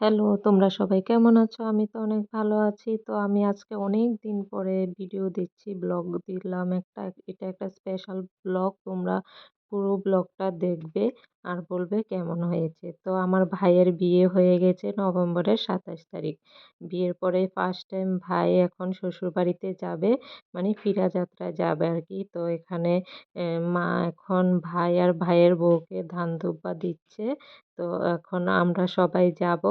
Hello, তোমরা সবাই কেমন আছো? আমি তো অনেক ভালো আছি। তো আমি আজকে অনেক দিন পরে ভিডিও দিচ্ছি ব্লগ দিলাম। একটা, এটা একটা স্পেশাল ব্লগ তোমরা পুরো ব্লগটা দেখবে আর বলবে কেমন হয়েছে। তো আমার ভাইয়ের বিয়ে হয়ে গেছে নভেম্বরের সাতাশ তারিখ। বিয়ের পরে ফার্স্ট টাইম ভাই এখন শ্বশুরবাড়িতে যাবে মানে ফিরা যাত্রায় যাবে আর কি। তো এখানে মা এখন ভাই আর ভাইয়ের বউকে ধান দুব্বা দিচ্ছে। তো এখন আমরা সবাই যাব।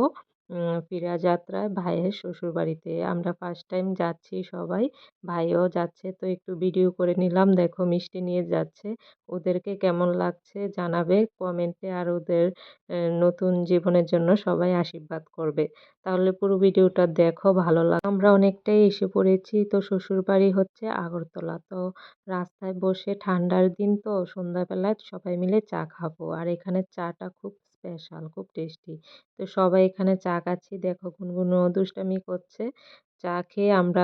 ফিরা যাত্রায় ভাইয়ের শ্বশুরবাড়িতে। আমরা ফার্স্ট টাইম যাচ্ছি সবাই। ভাইও যাচ্ছে, তো একটু ভিডিও করে নিলাম। দেখো মিষ্টি নিয়ে যাচ্ছে। ওদেরকে কেমন লাগছে জানাবে কমেন্টে আর ওদের নতুন জীবনের জন্য সবাই আশীর্বাদ করবে। তাহলে পুরো ভিডিওটা দেখো, ভালো লাগে আমরা অনেকটাই এসে পড়েছি। তো শ্বশুরবাড়ি হচ্ছে আগরতলা। তো রাস্তায় বসে ঠান্ডার দিন তো, সন্ধ্যাবেলায় সবাই মিলে চা খাব। আর এখানে চাটা খুব স্পেশাল খুব টেস্টি তো সবাই এখানে চা খাচ্ছি দেখো গুনগুন গুনগুনও দুষ্টামি করছে। চা খেয়ে আমরা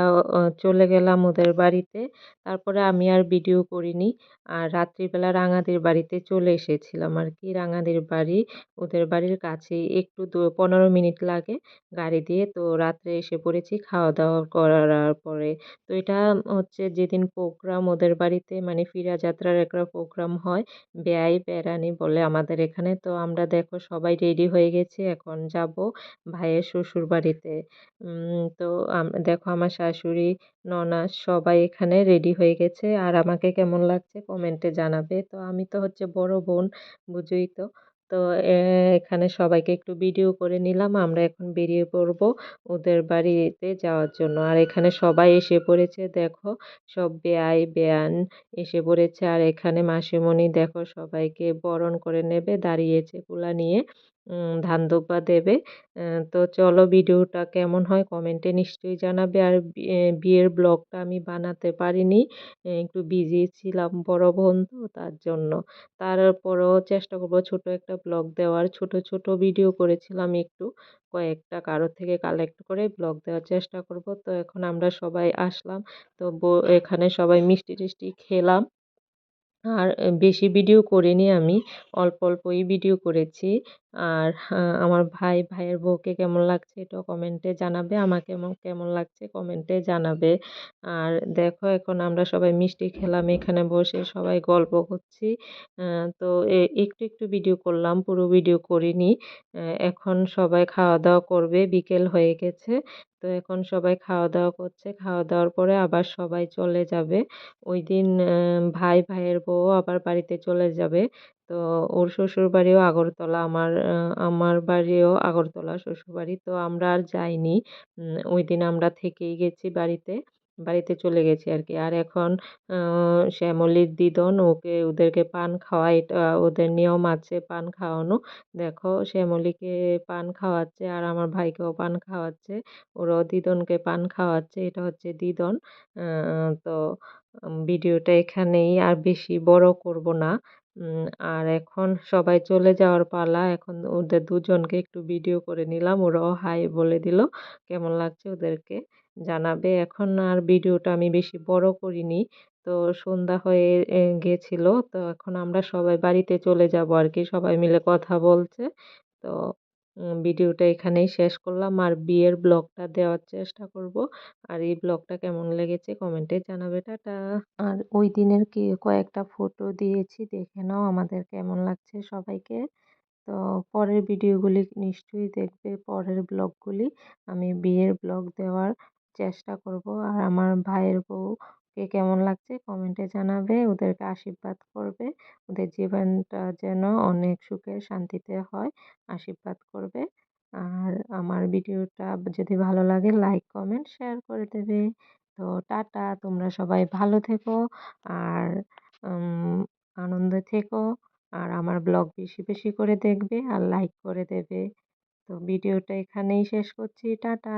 চলে গেলাম ওদের বাড়িতে। তারপরে আমি আর ভিডিও করিনি। আর রাত্রিবেলা রাঙাদের বাড়িতে চলে এসেছিলাম আর কি রাঙাদের বাড়ি, ওদের বাড়ির কাছেই। একটু দু, পনেরো মিনিট লাগে গাড়ি দিয়ে। তো রাত্রে এসে পড়েছি খাওয়া দাওয়া করার পরে। তো এটা হচ্ছে যেদিন প্রোগ্রাম ওদের বাড়িতে মানে ফিরা যাত্রার একটা প্রোগ্রাম হয় বেয়াই বেড়ানি বলে আমাদের এখানে। তো আমরা দেখো সবাই রেডি হয়ে গেছি। এখন যাব ভাইয়ের শ্বশুর বাড়িতে তো দেখো আমার শাশুড়ি ননাস সবাই এখানে রেডি হয়ে গেছে। আর আমাকে কেমন লাগছে কমেন্টে জানাবে। তো আমি তো হচ্ছে বড় বোন, বুঝই তো। তো এখানে সবাইকে একটু ভিডিও করে নিলাম। আমরা এখন বেরিয়ে পড়ব ওদের বাড়িতে যাওয়ার জন্য। আর এখানে সবাই এসে পড়েছে, দেখো। সব বেয়াই বেয়ান এসে পড়েছে। আর এখানে মাসিমণি, দেখো, সবাইকে বরণ করে নেবে, দাঁড়িয়েছে, কুলা নিয়ে। ধান দুব্বা দেবে। তো চলো ভিডিওটা কেমন হয় কমেন্টে নিশ্চয়ই জানাবে। আর বিয়ের ব্লগটা আমি বানাতে পারিনি। একটু বিজি ছিলাম বড় বোন তো তার জন্য। তারপরেও চেষ্টা করব ছোট একটা ব্লগ দেওয়ার। ছোট ছোট ভিডিও করেছিলাম একটু। কয়েকটা কারোর থেকে কালেক্ট করে ব্লগ দেওয়ার চেষ্টা করব। তো এখন আমরা সবাই আসলাম। তো এখানে সবাই মিষ্টি টিষ্টি খেলাম। আর বেশি ভিডিও করিনি আমি। অল্প, অল্পই ভিডিও করেছি। আর আমার ভাই, ভাইয়ের বউকে কেমন লাগছে এটাও কমেন্টে জানাবে, আমাকে কেমন লাগছে কমেন্টে জানাবে। আর দেখো এখন আমরা সবাই মিষ্টি খেলাম, এখানে বসে সবাই গল্প করছি। তো একটু একটু ভিডিও করলাম, পুরো ভিডিও করিনি। এখন সবাই খাওয়া দাওয়া করবে, বিকেল হয়ে গেছে। তো এখন সবাই খাওয়া দাওয়া করছে, খাওয়া দাওয়ার পরে আবার সবাই চলে যাবে। ওই দিন ভাই, ভাইয়ের বউ আবার বাড়িতে চলে যাবে। তো ওর শ্বশুর বাড়িও আগরতলা, আমার আমার বাড়িও আগরতলা শ্বশুরবাড়ি। তো আমরা আর যাইনি। ওই দিন আমরা থেকেই গেছি বাড়িতে বাড়িতে চলে গেছি আর কি। আর এখন শ্যামলীর দিদন, ওকে, ওদেরকে পান খাওয়া এটা ওদের নিয়ম আছে পান খাওয়ানো। দেখো, শ্যামলীকে পান খাওয়াচ্ছে আর আমার ভাইকেও পান খাওয়াচ্ছে। ওরাও দিদনকে পান খাওয়াচ্ছে, এটা হচ্ছে দিদন। তো ভিডিওটা এখানেই আর বেশি বড় করব না। আর এখন সবাই চলে যাওয়ার পালা। এখন ওদের দুজনকে একটু ভিডিও করে নিলাম। ওরাও হাই বলে দিল, কেমন লাগছে ওদেরকে জানাবে? এখন আর ভিডিওটা আমি বেশি বড় করিনি। তো সন্ধ্যা হয়ে গেছিল। তো এখন আমরা সবাই বাড়িতে চলে যাব আর কি। সবাই মিলে কথা বলছে। তো ভিডিওটা এখানেই শেষ করলাম। আর বিয়ের ব্লগটা দেওয়ার চেষ্টা করব। আর এই ব্লগটা কেমন লেগেছে কমেন্টে জানাবে। টাটা। আর ওই দিনের কি, কয়েকটা ফটো দিয়েছি, দেখে নাও আমাদের কেমন লাগছে সবাইকে। তো পরের ভিডিওগুলি নিশ্চয়ই দেখবে, পরের ব্লগগুলি আমি বিয়ের ব্লগ দেওয়ার চেষ্টা করব। আর আমার ভাইয়ের বউকে কেমন লাগছে কমেন্টে জানাবে, ওদেরকে আশীর্বাদ করবে, ওদের জীবনটা যেন অনেক সুখে শান্তিতে হয়, আশীর্বাদ করবে। আর আমার ভিডিওটা যদি ভালো লাগে লাইক, কমেন্ট, শেয়ার করে দেবে। তো টাটা, তোমরা সবাই ভালো থেকো আর আনন্দে থেকো। আর আমার ব্লগ বেশি বেশি করে দেখবে আর লাইক করে দেবে। তো ভিডিওটা এখানেই শেষ করছি, টাটা।